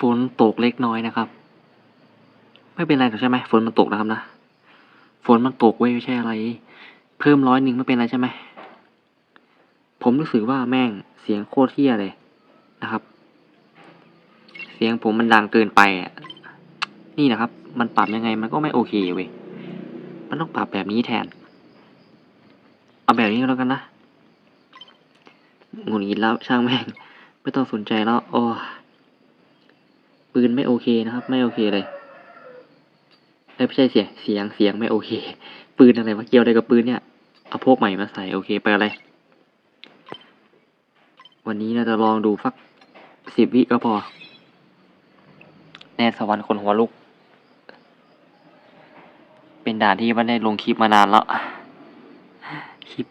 ฝนตกเล็กน้อยนะครับ ไม่เป็นไรหรอกใช่ไหมฝนมันตกนะครับนะฝนมันตกเว้ไม่ใช่อะไร เพิ่มร้อยหนึ่งไม่เป็นไรใช่ไหมผมรู้สึกว่าแม่งเสียงโคตรเที่ยเลยนะครับ เสียงผมมันดังเกินไปอะนี่นะครับ มันปรับยังไงมันก็ไม่โอเคเว้ยมันต้องปรับแบบนี้แทน เอาแบบนี้ก็แล้วกันนะหงุดหงิดแล้วช่างแม่ง ไม่ต้องสนใจแล้ว โอ้ ปืนไม่โอเคนะครับ ไม่โอเคเลยไม่ใช่เสียงเสียงเสียงไม่โอเค ปืนอะไรวะเกี่ยวอะไรกับปืนเนี่ยเอาพวกใหม่มาใส่โอเคไปอะไร วันนี้เราจะลองดูสักสิบวิก็พอ แน่สวรรค์คนหัวลุก เป็นด่านที่ไม่ได้ลงคลิปมานานแล้วคลิป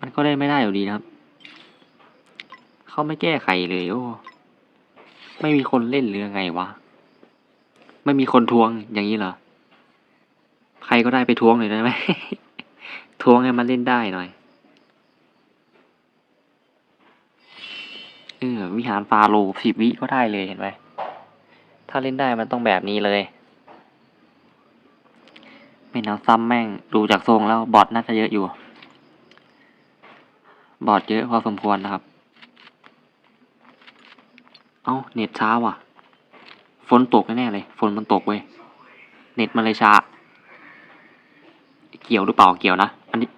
มันก็ได้ไม่ได้อยู่ดีนะครับ เขาไม่แก้ไขเลยโอ้ ไม่มีคนเล่นหรือไงวะ ไม่มีคนทวงอย่างนี้เหรอ ใครก็ได้ไปทวงหน่อยได้ไหม ทวงให้มันเล่นได้หน่อย เออ วิหารฟาโรห์สิบวิก็ได้เลยเห็นไหม ถ้าเล่นได้มันต้องแบบนี้เลย ไม่นับซ้ำแม่ง ดูจากทรงแล้วบอทน่าจะเยอะอยู่ บอทเยอะพอสมควรนะครับ เอ้าเน็ตช้าว่ะ ฝนตกแน่เลย ฝนมันตกเว้ย เน็ตมันเลยช้า เกี่ยวหรือเปล่าเกี่ยวนะ อันนี้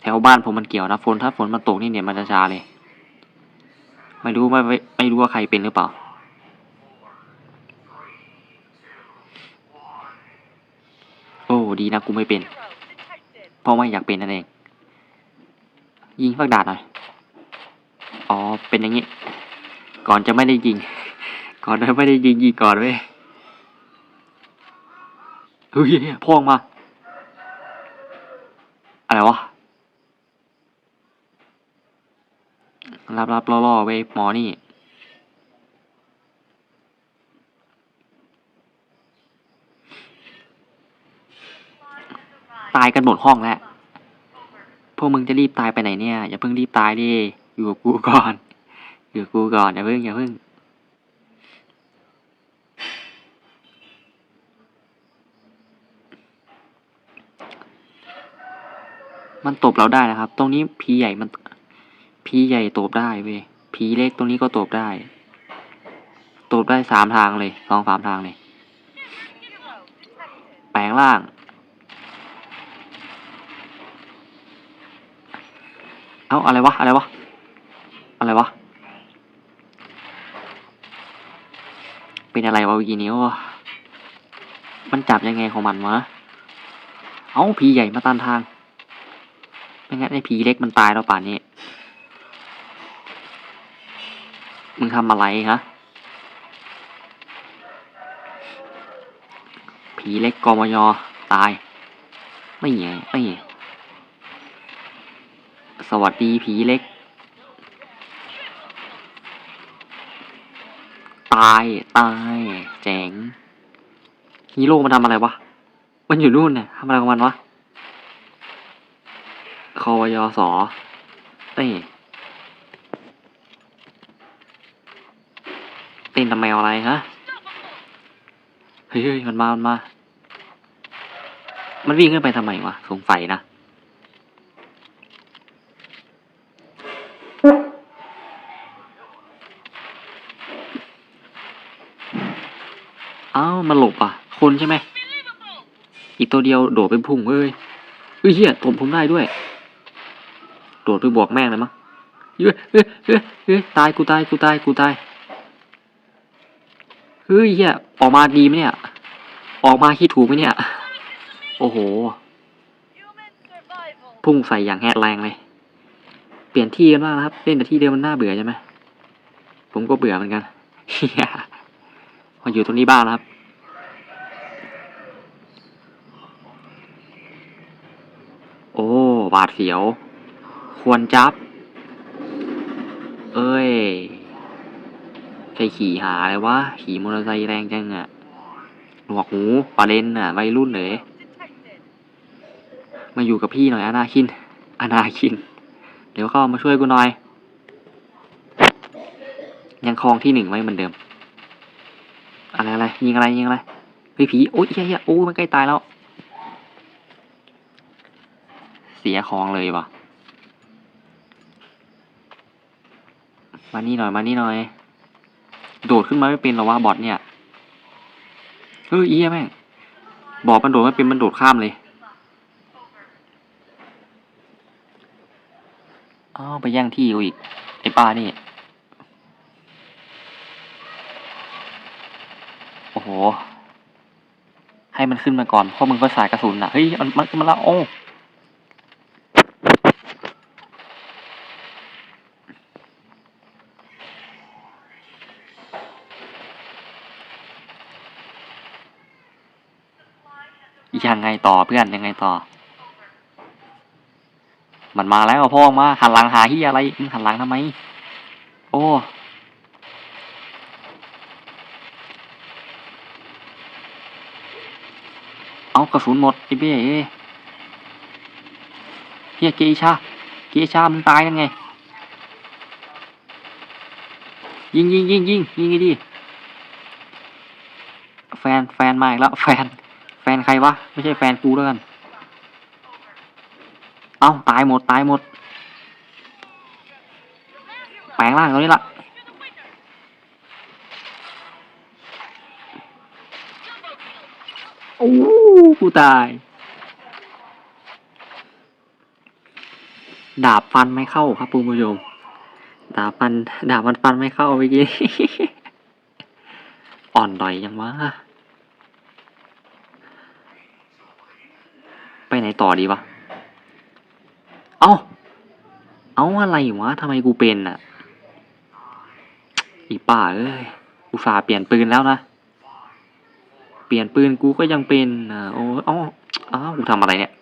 แถวบ้านผมมันเกี่ยวนะ ฝนถ้าฝนมันตกนี่เน็ตมันจะช้าเลย ไม่รู้ไม่ไม่ไม่รู้ว่าใครเป็นหรือเปล่าโอ้ดีนะกูไม่เป็น เพราะไม่อยากเป็นนั่นเอง ยิงฟักดาดหน่อย อ๋อ เป็นอย่างนี้ ก่อนจะไม่ได้ยิง ก่อนจะไม่ได้ยิงยิงก่อนเว้ยเฮ้ยพ่อออกมา อะไรวะรับรับล่อล่อๆเว้ยหมอนี่ตายกันหมดห้องแล้ว พวกมึงจะรีบตายไปไหนเนี่ย อย่าเพิ่งรีบตายดิ อยู่กับกูก่อน อยู่กูก่อนอย่าเพิ่งอย่าเพิ่งมันตบเราได้นะครับ ตรงนี้พีใหญ่มันพีใหญ่ตบได้เว้ยพีเล็กตรงนี้ก็ตบได้ ตบได้สามทางเลยสองสามทางเลย แปลงล่าง เอ้าอะไรวะ อะไรวะ อะไรวะ เป็นอะไรวะวิกินี้วะมันจับยังไงของมันวะ เอ้าผีใหญ่มาตันทาง ไม่งั้นไอ้ผีเล็กมันตายแล้วป่านนี้ มึงทำอะไรฮะ ผีเล็กกมยตาย ไม่ไงไม่ไงสวัสดีผีเล็ก ตาย ตาย เจ๋งฮีโร่มันทำอะไรวะ มันอยู่นู่นเนี่ยทำอะไรของมันวะคอวยสอเต้เต้นทำไมอะไรฮะเฮ้ยเฮ้ยมันมา มันมา มันวิ่งขึ้นไปทำไมวะ สงสัยนะ เอ้ามันหลบอะ คนใช่ไหม อีกตัวเดียวโดดไปพุ่งเอ้ยเฮ้ยเฮียผมผมได้ด้วย โดดไปบวกแม่งเลยมั้งเฮ้ยเฮ้ยเฮ้ยเฮ้ยตายกูตายกูตายกูตายเฮ้ยเฮียออกมาดีไหมเนี่ย ออกมาคิดถูกไหมเนี่ย โอ้โห พุ่งใส่อย่างแหกแรงเลย เปลี่ยนที่กันบ้างนะครับ เล่นแต่ที่เดิมมันน่าเบื่อใช่ไหมผมก็เบื่อเหมือนกันเฮียมาอยู่ตรงนี้บ้างนะครับ โอ้บาดเสียว ควรจับ เอ้ยใครขี่หาอะไรวะ ขี่มอเตอร์ไซค์แรงจังอะหนวกหูปลาเลนอะวัยรุ่นเลย มาอยู่กับพี่หน่อยอนาคิน อนาคิน เดี๋ยวเข้ามาช่วยกูหน่อย ยังครองที่หนึ่งไว้เหมือนเดิม อะไรอะไรยิงอะไรยิงอะไรเฮ้ยผีโอ๊ยเฮียเฮียโอ้มันใกล้ตายแล้ว เสียของเลยวะมานี่หน่อย มานี่หน่อย โดดขึ้นมาไม่เป็นหรอวะบอทเนี่ย เฮ้ยเอี้ยแม่ง บอทมันโดดไม่เป็นมันโดดข้ามเลยอ้าวไปแย่งที่กูอีก ไอ้ป้านี่ โอ้โห ให้มันขึ้นมาก่อนเพราะมึงก็สายกระสุนอะ เฮ้ย มันมันมันละโอ้ ยังไงต่อเพื่อนยังไงต่อ มันมาแล้วพ่อมาหันหลังหาที่อะไรมึงหันหลังทำไม โอ้เอากระสุนหมดไอ้เบ้เอ้ยเฮียเกอิชาเกอิชามึงตายยังไง ยิงยิงยิงยิงยิงไอ้ดิแฟนแฟนมาอีกแล้วแฟน แฟนใครวะ ไม่ใช่แฟนกูแล้วกัน เอาตายหมด ตายหมด แปลงร่างตรงนี้ละโอ้กูตาย ดาบฟันไม่เข้าครับคุณผู้ชมดาบฟัน ดาบมันฟันไม่เข้าเมื่อกี้ อ่อนดอยยังวะ ไปไหน ต่อดีวะ เอา เอาอะไรวะทำไมกูเป็นอะ อีป่าเอ้ย กูฝ่าเปลี่ยนปืนแล้วนะ เปลี่ยนปืนกูก็ยังเป็นอะโอ้เอ้าอ้าวกูทำอะไรเนี่ย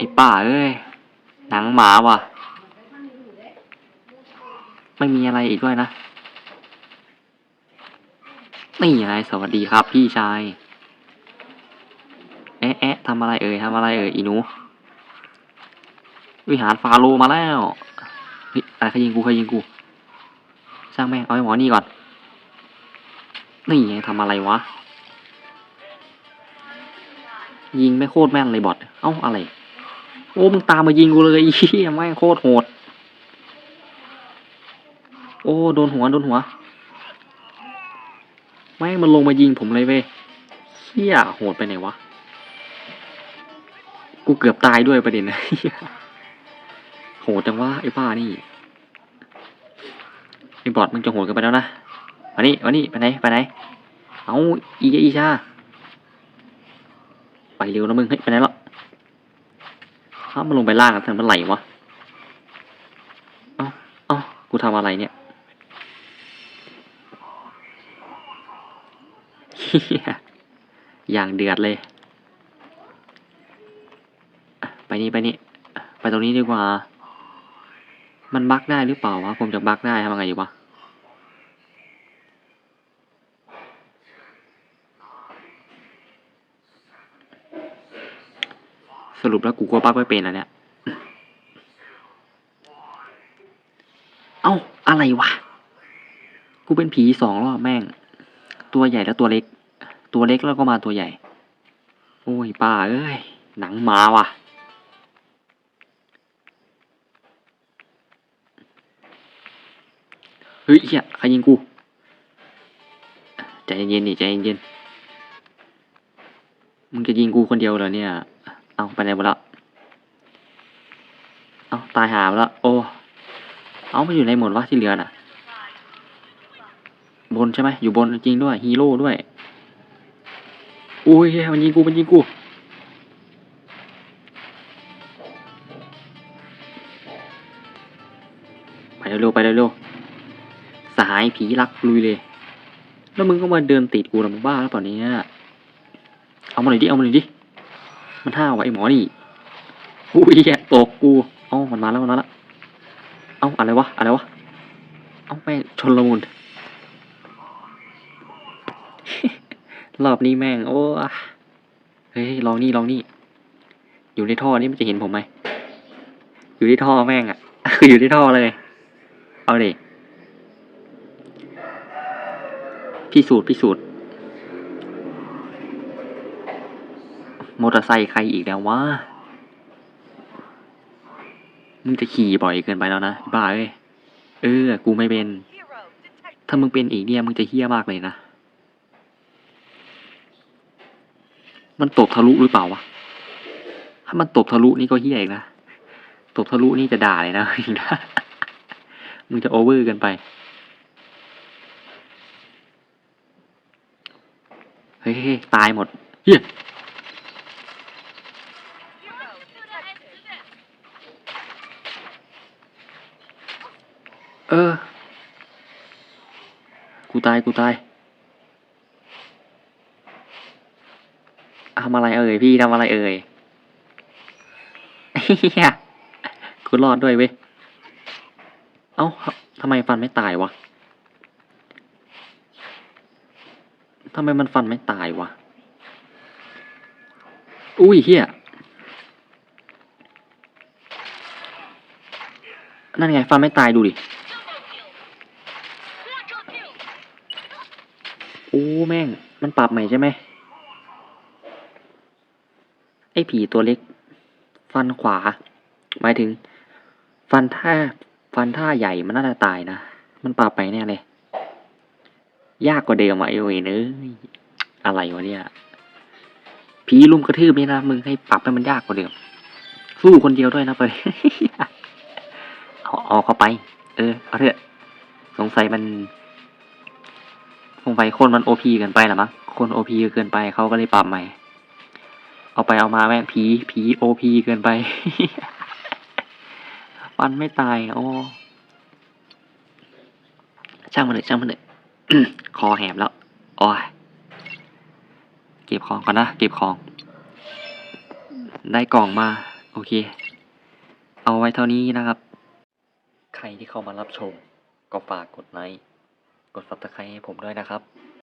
อ้ป่าเอ้ย หนังหมาว่ะ ไม่มีอะไรอีกด้วยนะ นี่ไงสวัสดีครับพี่ชายเอ๊ะเอ๊ะทำอะไรเอ่ยทำอะไรเอ่ยอีนู วิหารฟาโรมาแล้วเฮ้ยอะไรใครยิงกูใครยิงกูช่างแม่งเอาไอ้หมอนี่ก่อน นี่ไงทำอะไรวะ ยิงไม่โคตรแม่นเลยบอทเอ้าอะไร โอ้มึงตามมายิงกูเลยไอ้เหี้ยแม่งโคตรโหด โอ้โดนหัวโดนหัว แม่งมันลงมายิงผมเลยเว้ยเหี้ยโหดไปไหนวะ กูเกือบตายด้วยประเด็นนะโหดจังวะไอ้บ้านี่ไอ้บอดมึงจะโหดกันไปแล้วนะมานี่มานี่ไปไหนไปไหน เอาอีอีชาไปเร็วนะมึงเฮ้ยไปไหนแล้วข้ามันลงไปล่างกันทางมันไหลวะ เอ้าเอ้ากูทำอะไรเนี่ย เฮีย อย่างเดือดเลย ไปนี่ไปนี่ ไปตรงนี้ดีกว่า มันบักได้หรือเปล่าวะ ผมจะบักได้ทำยังไงดีวะสรุปแล้วกูก็บักไม่เป็นอะเนี่ย เอ้า อะไรวะ กูเป็นผีสองรอบแม่ง ตัวใหญ่แล้วตัวเล็ก ตัวเล็กแล้วก็มาตัวใหญ่ โอ้ยป้าเอ้ย หนังหมาว่ะ เฮ้ยเฮียใครยิงกู ใจเย็นๆนี่ใจเย็นๆมึงจะยิงกูคนเดียวเหรอเนี่ย เอาไปไหนหมดละ เอาตายหาไปแล้วโอ้เอาไปอยู่ในหมดวะที่เหลือน่ะ บนใช่ไหมอยู่บนจริงด้วยฮีโร่ด้วย อุ้ยมันยิงกูมันยิงกูไปเร็วไปเร็วสหายผีรักลุยเลย แล้วมึงก็มาเดินติดกูแล้วมึงบ้าหรือเปล่านี่ยเอามาหน่อยดิเอามาหน่อยดิมันห้าวว่ะไอหมอนี่อุ้ยแกตกกูเอ้ามันมาแล้วมันมาแล้วเอ้าอะไรวะอะไรวะเอ้าแม่ชนละมุน รอบนี้แม่ง โอ้เฮ้ยลองนี่ลองนี่ อยู่ในท่อนี่มันจะเห็นผมไหม อยู่ในท่อแม่งอะ คืออยู่ที่ท่อเลย เอาดิพิสูจน์พิสูจน์มอเตอร์ไซค์ใครอีกแล้ววะ มึงจะขี่บ่อยเกินไปแล้วนะบ้าเอ้ย เออ กูไม่เป็น ถ้ามึงเป็นอีกเนี่ย มึงจะเฮี้ยมากเลยนะ มันตบทะลุหรือเปล่าวะ ถ้ามันตบทะลุนี่ก็เฮี้ยอีกนะ ตบทะลุนี่จะด่าเลยนะมึงจะโอเวอร์กันไป เฮ้ยตายหมด เฮียเออ กูตาย กูตาย ทำอะไรเอ่ยพี่ทำอะไรเอ่ยเฮียกูรอดด้วยเว้ย เอ้าทำไมฟันไม่ตายวะทำไมมันฟันไม่ตายวะ อุ้ยเฮียนั่นไงฟันไม่ตายดูดิ โอ้แม่ง มันปรับใหม่ใช่ไหม อ้ผีตัวเล็ก ฟันขวา หมายถึง ฟันท่า ฟันท่าใหญ่มันน่าจะตายนะ มันปรับไปแน่เลย ยากกว่าเดิมอะไอโอเวนเอ้ยอะไรวะเนี่ย ผีลุมกระทืบนี่นะมึงให้ปรับให้มันยากกว่าเดิม สู้คนเดียวด้วยนะไปเอาเอาเข้าไป เออเอาเถอะ สงสัยมันสงสัยคนมันโอพีเกินไปละมั้งคนโอพีเกินไปเขาก็เลยปรับใหม่ เอาไปเอามาแม่งผีผีโอพีเกินไปฟันไม่ตายโอ้ช่างมันเลยช่างมันเลยคอแหบแล้วโอ้ยเก็บของก่อนนะเก็บของ ได้กล่องมา โอเค เอาไว้เท่านี้นะครับ ใครที่เข้ามารับชม ก็ฝากกดไลค์กด subscribe ให้ผมด้วยนะครับ